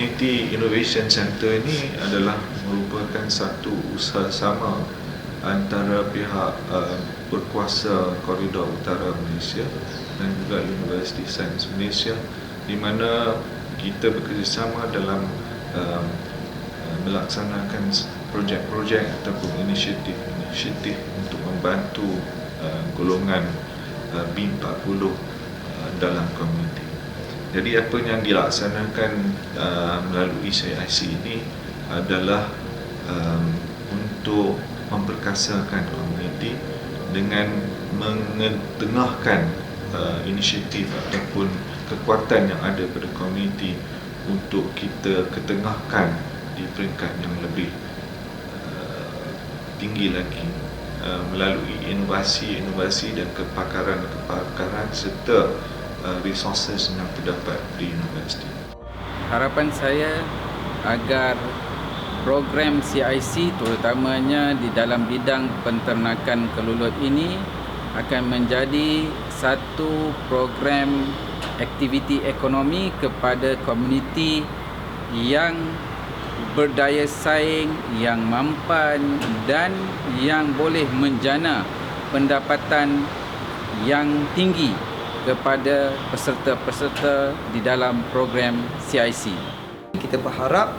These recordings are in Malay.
Community Innovation Center ini adalah merupakan satu usaha sama antara pihak uh, berkuasa Koridor Utara Malaysia dan juga Universiti Sains Malaysia di mana kita bekerjasama dalam uh, melaksanakan projek-projek ataupun inisiatif-inisiatif untuk membantu uh, golongan uh, B40 uh, dalam komuniti. Jadi apa yang dilaksanakan uh, melalui CIC ini adalah um, untuk memperkasakan komuniti dengan mengetengahkan uh, inisiatif ataupun kekuatan yang ada pada komuniti untuk kita ketengahkan di peringkat yang lebih uh, tinggi lagi uh, melalui inovasi-inovasi dan kepakaran-kepakaran serta uh, resources yang terdapat di universiti. Harapan saya agar program CIC terutamanya di dalam bidang penternakan kelulut ini akan menjadi satu program aktiviti ekonomi kepada komuniti yang berdaya saing, yang mampan dan yang boleh menjana pendapatan yang tinggi kepada peserta-peserta di dalam program CIC. Kita berharap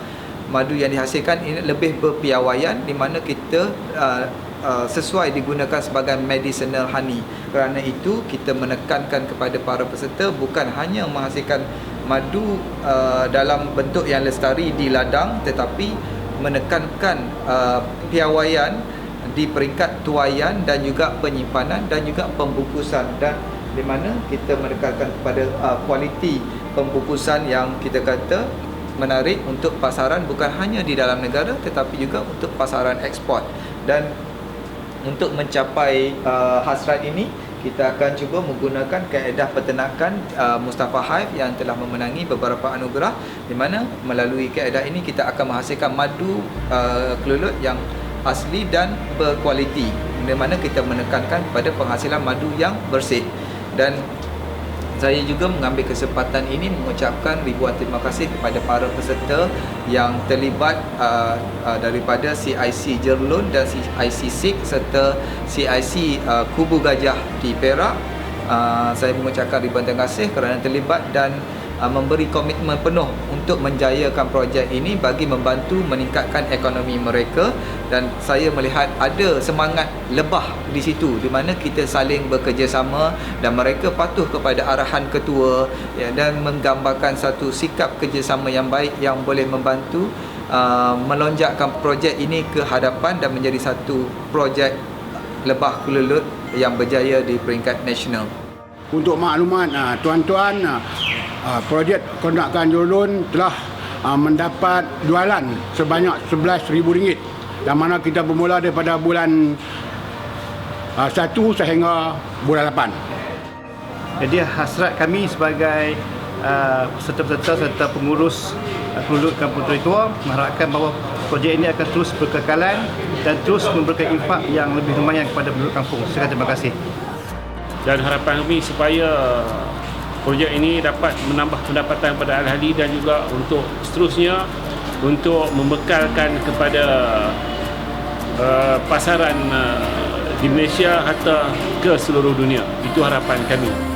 madu yang dihasilkan ini lebih berpiawaian di mana kita uh, uh, sesuai digunakan sebagai medicinal honey. Kerana itu kita menekankan kepada para peserta bukan hanya menghasilkan madu uh, dalam bentuk yang lestari di ladang tetapi menekankan uh, piawaian di peringkat tuaian dan juga penyimpanan dan juga pembungkusan dan di mana kita menekankan kepada uh, kualiti pembungkusan yang kita kata menarik untuk pasaran bukan hanya di dalam negara tetapi juga untuk pasaran ekspor dan untuk mencapai uh, hasrat ini kita akan cuba menggunakan kaedah peternakan uh, Mustafa Hive yang telah memenangi beberapa anugerah di mana melalui kaedah ini kita akan menghasilkan madu uh, kelulut yang asli dan berkualiti. Di mana kita menekankan pada penghasilan madu yang bersih dan saya juga mengambil kesempatan ini mengucapkan ribuan terima kasih kepada para peserta yang terlibat uh, uh, daripada CIC Jerlun dan CIC SIK serta CIC uh, Kubu Gajah di Perak. Uh, saya mengucapkan ribuan terima kasih kerana terlibat dan uh, memberi komitmen penuh untuk menjayakan projek ini bagi membantu meningkatkan ekonomi mereka dan saya melihat ada semangat lebah di situ di mana kita saling bekerjasama dan mereka patuh kepada arahan ketua ya, dan menggambarkan satu sikap kerjasama yang baik yang boleh membantu uh, melonjakkan projek ini ke hadapan dan menjadi satu projek lebah kelelut yang berjaya di peringkat nasional. Untuk maklumat uh, tuan-tuan uh, uh, projek kondakan Jolun telah uh, mendapat jualan sebanyak RM11,000 yang mana kita bermula daripada bulan uh, 1 sehingga bulan 8. Jadi hasrat kami sebagai uh, peserta-peserta serta pengurus uh, Kelulut Kampung Tua Tua mengharapkan bahawa projek ini akan terus berkekalan dan terus memberikan impak yang lebih lumayan kepada penduduk kampung. Terima kasih. Dan harapan kami supaya projek ini dapat menambah pendapatan kepada ahli dan juga untuk seterusnya untuk membekalkan kepada uh, pasaran uh, di Malaysia atau ke seluruh dunia. Itu harapan kami.